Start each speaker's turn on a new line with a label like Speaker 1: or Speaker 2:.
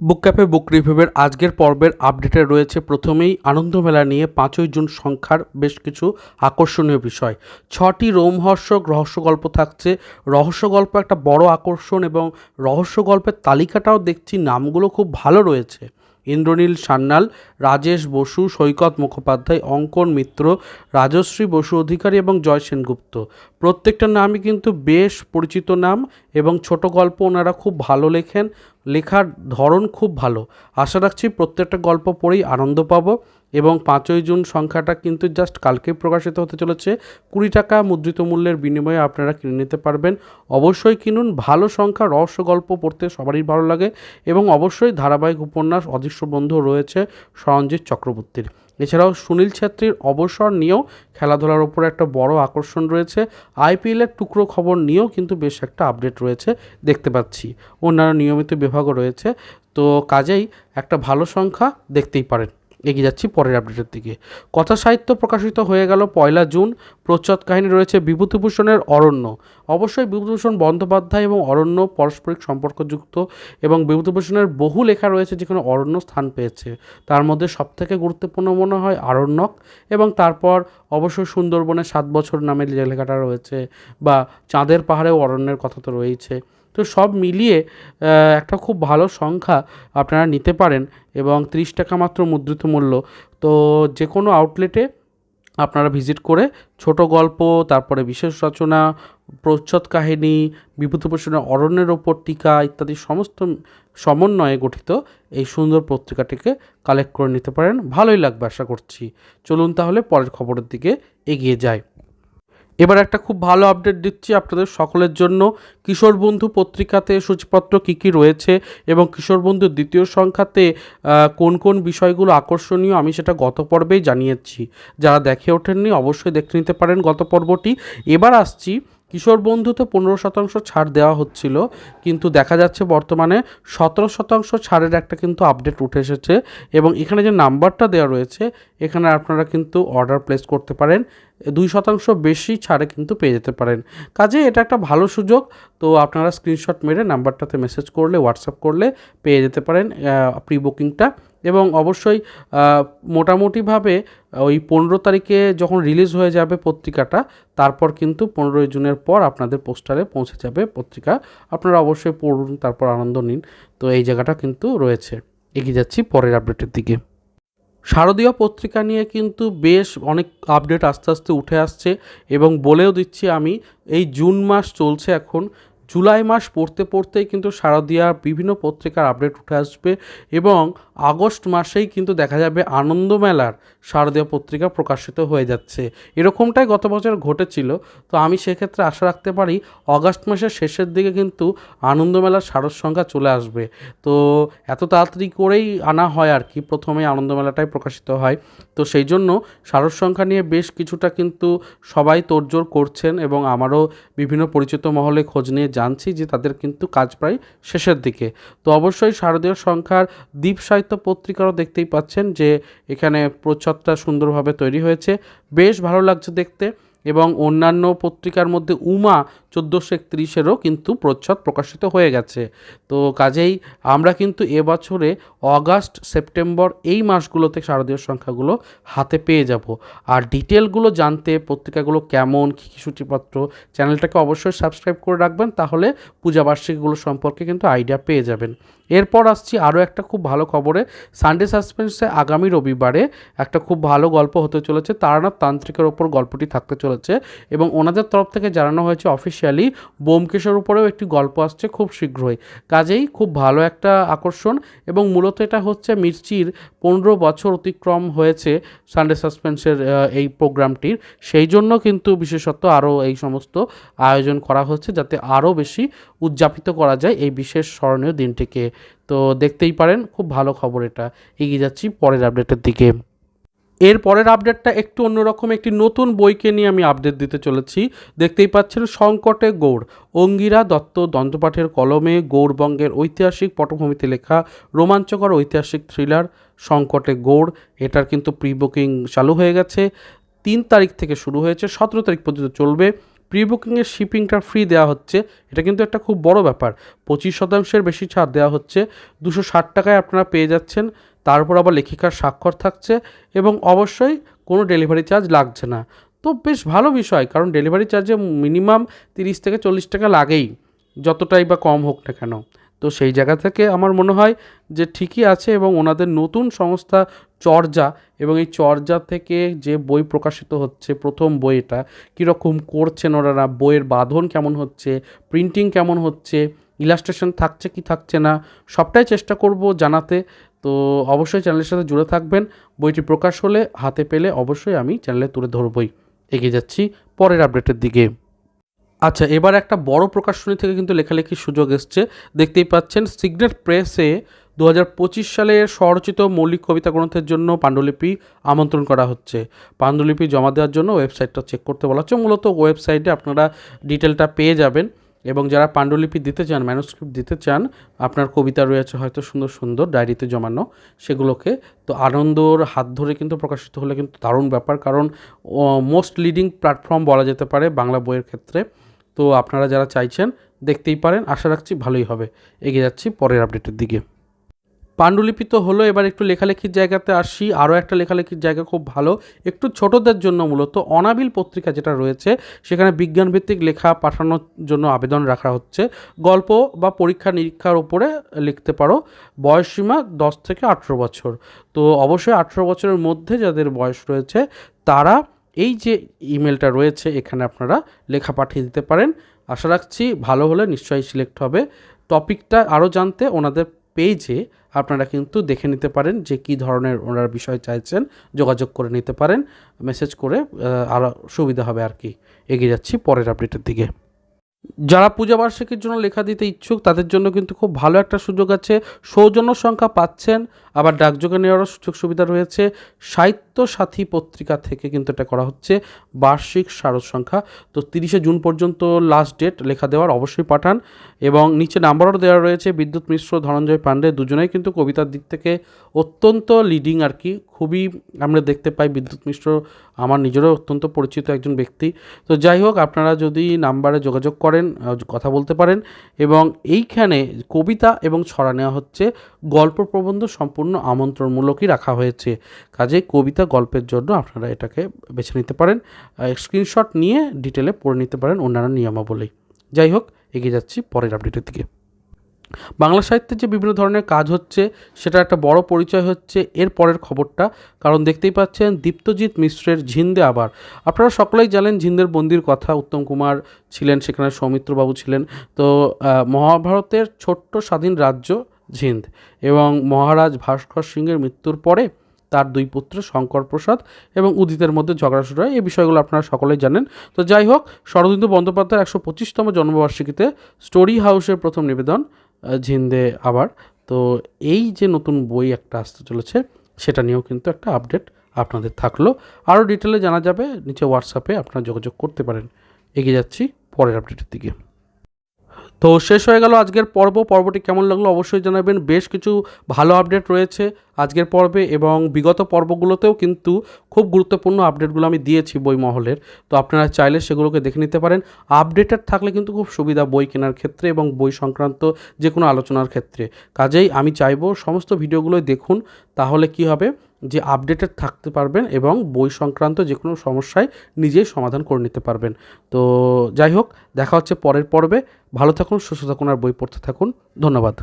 Speaker 1: বুক cafe বুক রিভিউয়ের আজকের পর্বের আপডেটে রয়েছে প্রথমেই আনন্দমেলা নিয়ে পাঁচই জুন সংখ্যার বেশ কিছু আকর্ষণীয় বিষয়। ছটি রোমহর্ষক রহস্য গল্প থাকছে। রহস্য গল্প একটা বড় আকর্ষণ এবং রহস্য গল্পের তালিকাটাও দেখছি, নামগুলো খুব ভালো রয়েছে। ইন্দ্রনীল সান্যাল, রাজেশ বসু, সৈকত মুখোপাধ্যায়, অঙ্কন মিত্র, রাজশ্রী বসু অধিকারী এবং জয় সেনগুপ্ত। প্রত্যেকটা নামই কিন্তু বেশ পরিচিত নাম এবং ছোট গল্প ওনারা খুব ভালো লেখেন। লেখার ধরন খুব ভালো। আশা রাখছি প্রত্যেকটা গল্প পড়েই আনন্দ পাবো। এবং পাঁচই জুন সংখ্যাটা কিন্তু জাস্ট কালকে প্রকাশিত হতে চলেছে। কুড়ি টাকা মুদ্রিত মূল্যের বিনিময়ে আপনারা কিনে নিতে পারবেন। অবশ্যই কিনুন, ভালো সংখ্যা, রহস্য গল্প পড়তে সবারই ভালো লাগে এবং অবশ্যই ধারাবাহিক উপন্যাস অদৃশ্য বন্ধু রয়েছে সরঞ্জিৎ চক্রবর্তীর। এছাড়াও সুনীল ছেত্রীর অবসর নিয়েও খেলাধুলার ওপর একটা বড় আকর্ষণ রয়েছে। আইপিএলের টুকরো খবর নিয়েও কিন্তু বেশ একটা আপডেট রয়েছে দেখতে পাচ্ছি। অন্যান্য নিয়মিত বিভাগও রয়েছে। তো কাজেই একটা ভালো সংখ্যা দেখতেই পারেন। এগিয়ে যাচ্ছি পরের আপডেটের দিকে। কথা সাহিত্য প্রকাশিত হয়ে গেল পয়লা জুন। প্রচ্ছদ কাহিনী রয়েছে বিভূতিভূষণের অরণ্য। অবশ্যই বিভূতিভূষণ বন্দ্যোপাধ্যায় এবং অরণ্য পারস্পরিক সম্পর্কযুক্ত এবং বিভূতিভূষণের বহু লেখা রয়েছে যেখানে অরণ্য স্থান পেয়েছে। তার মধ্যে সবথেকে গুরুত্বপূর্ণ মনে হয় আরণ্যক এবং তারপর অবশ্যই সুন্দরবনে সাত বছর নামে লেখাটা রয়েছে বা চাঁদের পাহাড়েও অরণ্যের কথা তো রয়েছে তো সব মিলিয়ে একটা খুব ভালো সংখ্যা আপনারা নিতে পারেন এবং ত্রিশ টাকা মাত্র মুদ্রিত মূল্য। তো যে কোনো আউটলেটে আপনারা ভিজিট করে ছোট গল্প, তারপরে বিশেষ রচনা, প্রচ্ছদ কাহিনী, বিভূতিভূষণের অরণ্যের ওপর টিকা ইত্যাদি সমস্ত সমন্বয়ে গঠিত এই সুন্দর পত্রিকাটিকে কালেক্ট করে নিতে পারেন। ভালোই লাগবে আশা করছি। চলুন তাহলে পরের খবরের দিকে এগিয়ে যাই। এবার একটা খুব ভালো আপডেট দিচ্ছি আপনাদের সকলের জন্য। কিশোর বন্ধু পত্রিকাতে সূচিপত্র কী কী রয়েছে এবং কিশোর বন্ধুর দ্বিতীয় সংখ্যাতে কোন কোন বিষয়গুলো আকর্ষণীয় আমি সেটা গত পর্বেই জানিয়েছি। যারা দেখে ওঠেননি অবশ্যই দেখে নিতে পারেন গত পর্বটি। এবার আসছি কিশোর বন্ধুতে পনেরো শতাংশ ছাড় দেওয়া হচ্ছিল, কিন্তু দেখা যাচ্ছে বর্তমানে সতেরো শতাংশ ছাড়ের একটা কিন্তু আপডেট উঠে এসেছে এবং এখানে যে নাম্বারটা দেওয়া রয়েছে, এখানে আপনারা কিন্তু অর্ডার প্লেস করতে পারেন। দুই শতাংশ বেশি ছাড়ে কিন্তু পেয়ে যেতে পারেন। কাজে এটা একটা ভালো সুযোগ, তো আপনারা স্ক্রিনশট মেরে নাম্বারটাতে মেসেজ করলে হোয়াটসঅ্যাপ করলে পেয়ে যেতে পারেন প্রি বুকিংটা এবং অবশ্যই মোটামুটিভাবে ওই পনেরো তারিখে যখন রিলিজ হয়ে যাবে পত্রিকাটা, তারপর কিন্তু পনেরোই জুনের পর আপনাদের পোস্টারে পৌঁছে যাবে পত্রিকা। আপনারা অবশ্যই পড়ুন, তারপর আনন্দ নিন। তো এই জায়গাটা কিন্তু রয়েছে। এগিয়ে যাচ্ছি পরের আপডেটের দিকে। শারদীয় পত্রিকা নিয়ে কিন্তু বেশ অনেক আপডেট আস্তে আস্তে উঠে আসছে এবং বলেও দিচ্ছি আমি, এই জুন মাস চলছে এখন। জুলাই মাস পড়তে পড়তেই কিন্তু শারদীয়ার বিভিন্ন পত্রিকার আপডেট উঠে আসবে এবং আগস্ট মাসেই কিন্তু দেখা যাবে আনন্দমেলার শারদীয় পত্রিকা প্রকাশিত হয়ে যাচ্ছে। এরকমটাই গত বছর ঘটেছিল। তো আমি সেক্ষেত্রে আশা রাখতে পারি অগাস্ট মাসের শেষের দিকে কিন্তু আনন্দমেলার সারস সংখ্যা চলে আসবে। তো এত তাড়াতাড়ি করেই আনা হয় আর কি, প্রথমে আনন্দমেলাটাই প্রকাশিত হয়। তো সেই জন্য সারস সংখ্যা নিয়ে বেশ কিছুটা কিন্তু সবাই তোড়জোড় করছেন এবং আমারও বিভিন্ন পরিচিত মহলে খোঁজ নিয়ে জানছি যে তাদের কিন্তু কাজ প্রায় শেষের দিকে। তো অবশ্যই শারদীয় সংখ্যার দ্বীপ সাহিত্য পত্রিকারও দেখতেই পাচ্ছেন যে এখানে প্রচ্ছদটা সুন্দরভাবে তৈরি হয়েছে। বেশ ভালো লাগছে দেখতে। এবং অন্যান্য পত্রিকার মধ্যে উমা চোদ্দোশো একত্রিশেরও কিন্তু প্রচ্ছদ প্রকাশিত হয়ে গেছে। তো কাজেই আমরা কিন্তু এবছরে অগাস্ট, সেপ্টেম্বর এই মাসগুলোতে শারদীয় সংখ্যাগুলো হাতে পেয়ে যাব। আর ডিটেলগুলো জানতে পত্রিকাগুলো কেমন, কী কী সূচিপত্র, চ্যানেলটাকে অবশ্যই সাবস্ক্রাইব করে রাখবেন, তাহলে পূজাবার্ষিকীগুলো সম্পর্কে কিন্তু আইডিয়া পেয়ে যাবেন। এরপর আসছি আরও একটা খুব ভালো খবরে। সানডে সাসপেন্সে আগামী রবিবারে একটা খুব ভালো গল্প হতে চলেছে। তারানাথ তান্ত্রিকের ওপর গল্পটি থাকতে চলেছে এবং ওনাদের তরফ থেকে জানানো হয়েছে অফিসিয়ালি বোমকেশের উপরেও একটি গল্প আসছে খুব শীঘ্রই। কাজেই খুব ভালো একটা আকর্ষণ এবং মূলত এটা হচ্ছে মির্চির পনেরো বছর অতিক্রম হয়েছে সানডে সাসপেন্সের এই প্রোগ্রামটির। সেই জন্য কিন্তু বিশেষত আরও এই সমস্ত আয়োজন করা হচ্ছে যাতে আরও বেশি উদযাপিত করা যায় এই বিশেষ স্মরণীয় দিনটিকে। তো দেখতেই পারেন, খুব ভালো খবর এটা। এগিয়ে যাচ্ছি পরের আপডেটের দিকে। এর পরের আপডেটটা একটু অন্যরকম, একটি নতুন বইকে নিয়ে আমি আপডেট দিতে চলেছি। দেখতেই পাচ্ছেন সংকটে গৌড়। অঙ্গিরা দত্ত দন্তপাঠের কলমে গৌড়বঙ্গের ঐতিহাসিক পটভূমিতে লেখা রোমাঞ্চকর ঐতিহাসিক থ্রিলার সংকটে গৌড়। এটার কিন্তু প্রি বুকিং চালু হয়ে গেছে। তিন তারিখ থেকে শুরু হয়েছে, সতেরো তারিখ পর্যন্ত চলবে। প্রি বুকিংয়ের শিপিংটা ফ্রি দেওয়া হচ্ছে। এটা কিন্তু একটা খুব বড় ব্যাপার। পঁচিশ শতাংশের বেশি ছাড় দেওয়া হচ্ছে। দুশো ষাট টাকায় আপনারা পেয়ে যাচ্ছেন। তারপর আবার লেখিকার স্বাক্ষর থাকছে এবং অবশ্যই কোনো ডেলিভারি চার্জ লাগছে না। তো বেশ ভালো বিষয়, কারণ ডেলিভারি চার্জে মিনিমাম তিরিশ থেকে চল্লিশ টাকা লাগেই, যতটাই বা কম হোক না কেন। তো সেই জায়গা থেকে আমার মনে হয় যে ঠিকই আছে এবং ওনাদের নতুন সংস্থা চর্যা এবং এই চর্যা থেকে যে বই প্রকাশিত হচ্ছে, প্রথম বই এটা কীরকম করছেন ওনারা, বইয়ের বাঁধন কেমন হচ্ছে প্রিন্টিং কেমন হচ্ছে ইলাস্ট্রেশন থাকছে কি থাকছে না, সবটাই চেষ্টা করব জানাতে। তো অবশ্যই চ্যানেলের সাথে জুড়ে থাকবেন। বইটি প্রকাশ হলে হাতে পেলে অবশ্যই আমি চ্যানেলে তুলে ধরবই। এগিয়ে যাচ্ছি পরের আপডেটের দিকে। আচ্ছা এবার একটা বড় প্রকাশনী থেকে কিন্তু লেখালেখির সুযোগ এসছে। দেখতেই পাচ্ছেন সিগনেট প্রেসে দু হাজার পঁচিশ সালে স্বরচিত মৌলিক কবিতা গ্রন্থের জন্য পাণ্ডুলিপি আমন্ত্রণ করা হচ্ছে। পাণ্ডুলিপি জমা দেওয়ার জন্য ওয়েবসাইটটা চেক করতে বলা হচ্ছে। মূলত ওয়েবসাইটে আপনারা ডিটেলটা পেয়ে যাবেন এবং যারা পাণ্ডুলিপি দিতে চান, ম্যানুস্ক্রিপ্ট দিতে চান, আপনার কবিতা রয়েছে হয়তো সুন্দর সুন্দর ডায়েরিতে জমানো সেগুলোকে। তো আনন্দর হাত ধরে কিন্তু প্রকাশিত হলে কিন্তু দারুণ ব্যাপার, কারণ মোস্ট লিডিং প্ল্যাটফর্ম বলা যেতে পারে বাংলা বইয়ের ক্ষেত্রে। তো আপনারা যারা চাইছেন, দেখতেই পারেন, আশা রাখছি ভালোই হবে। এগিয়ে যাচ্ছি পরের আপডেটের দিকে। পাণ্ডুলিপি তো হলো, এবার একটু লেখালেখির জায়গাতে আসি। আরও একটা লেখালেখির জায়গা খুব ভালো। একটু ছোটদের জন্য মূলত অনাবিল পত্রিকা যেটা রয়েছে, সেখানে বিজ্ঞানভিত্তিক লেখা পাঠানোর জন্য আবেদন রাখা হচ্ছে। গল্প বা পরীক্ষা নিরীক্ষার ওপরে লিখতে পারো। বয়সসীমা দশ থেকে আঠেরো বছর। তো অবশ্যই আঠেরো বছরের মধ্যে যাদের বয়স রয়েছে, তারা এই যে ইমেলটা রয়েছে, এখানে আপনারা লেখা পাঠিয়ে দিতে পারেন। আশা রাখছি ভালো হলে নিশ্চয়ই সিলেক্ট হবে। টপিকটা আরও জানতে ওনাদের পেজে আপনারা কিন্তু দেখে নিতে পারেন যে কী ধরনের ওনার বিষয় চাইছেন, যোগাযোগ করে নিতে পারেন মেসেজ করে আরও সুবিধা হবে আর কি। এগিয়ে যাচ্ছি পরের আপডেটের দিকে। যারা পূজাবার্ষিকীর জন্য লেখা দিতে ইচ্ছুক, তাদের জন্য কিন্তু খুব ভালো একটা সুযোগ আছে। সৌজন্য সংখ্যা পাচ্ছেন আবার ডাকযোগে নেওয়ারও সুযোগ সুবিধা রয়েছে। সাহিত্য সাথী পত্রিকা থেকে কিন্তু এটা করা হচ্ছে। বার্ষিক স্মারক সংখ্যা। তো তিরিশে জুন পর্যন্ত লাস্ট ডেট লেখা দেওয়ার অবশ্যই পাঠান এবং নিচে নাম্বারও দেওয়া রয়েছে বিদ্যুৎ মিশ্র, ধনঞ্জয় পাণ্ডে দুজনেই কিন্তু কবিতার দিক থেকে অত্যন্ত লিডিং আর কি। খুবই আমরা দেখতে পাই বিদ্যুৎ মিশ্র, আমার নিজেরও অত্যন্ত পরিচিত একজন ব্যক্তি। তো যাই হোক, আপনারা যদি নাম্বারে যোগাযোগ করেন কথা বলতে পারেন এবং এইখানে কবিতা এবং ছড়া নেওয়া হচ্ছে। গল্প প্রবন্ধ সম্পূর্ণ আমন্ত্রণমূলকই রাখা হয়েছে। কাজে কবিতা গল্পের জন্য আপনারা এটাকে বেছে নিতে পারেন। স্ক্রিনশট নিয়ে ডিটেলে পড়ে নিতে পারেন অন্যান্য নিয়মাবলী। যাই হোক, এগিয়ে যাচ্ছি পরের আপডেটের দিকে। বাংলা সাহিত্যের যে বিভিন্ন ধরনের কাজ হচ্ছে সেটা একটা বড় পরিচয় হচ্ছে এর পরের খবরটা। কারণ দেখতেই পাচ্ছেন, দীপ্তজিৎ মিশ্রের ঝিন্দে আবার। আপনারা সকলেই জানেন ঝিন্দের বন্দির কথা। উত্তম কুমার ছিলেন, সেখানে সৌমিত্রবাবু ছিলেন। তো মহাভারতের ছোট্ট স্বাধীন রাজ্য ঝিন্দ এবং মহারাজ ভাস্কর সিংয়ের মৃত্যুর পরে তার দুই পুত্র শঙ্কর প্রসাদ এবং উদিতের মধ্যে ঝগড়া শুরু হয়। এই বিষয়গুলো আপনারা সকলেই জানেন। তো যাই হোক, শরদিন্দু বন্দ্যোপাধ্যায়ের একশো পঁচিশতম জন্মবার্ষিকীতে স্টোরি হাউসের প্রথম নিবেদন ঝিন্দে আবার। তো এই যে নতুন বই একটা আসতে চলেছে, সেটা নিয়েও কিন্তু একটা আপডেট আপনাদের থাকল। আরও ডিটেলে জানা যাবে, নিচে হোয়াটসঅ্যাপে আপনারা যোগাযোগ করতে পারেন। এগিয়ে যাচ্ছি পরের আপডেটের দিকে। তো শেষ হয়ে গেল আজকের পর্ব। পর্বটি কেমন লাগল অবশ্যই জানাবেন। বেশ কিছু ভালো আপডেট রয়েছে আজকের পর্বে এবং বিগত পর্বগুলোতেও কিন্তু খুব গুরুত্বপূর্ণ আপডেটগুলো আমি দিয়েছি বই মহলের তো আপনারা চাইলে সেগুলোকে দেখে নিতে পারেন। আপডেটেড থাকলে কিন্তু খুব সুবিধা বই কেনার ক্ষেত্রে এবং বই সংক্রান্ত যে কোনো আলোচনার ক্ষেত্রে। কাজেই আমি চাইব সমস্ত ভিডিওগুলোই দেখুন, তাহলে কি হবে? যে আপডেটেড থাকতে পারবেন এবং বই সংক্রান্ত যে কোনো সমস্যায় নিজেই সমাধান করে নিতে পারবেন। তো যাই হোক, দেখা হচ্ছে পরের পর্বে। ভালো থাকুন, সুস্থ থাকুন আর বই পড়তে থাকুন। ধন্যবাদ।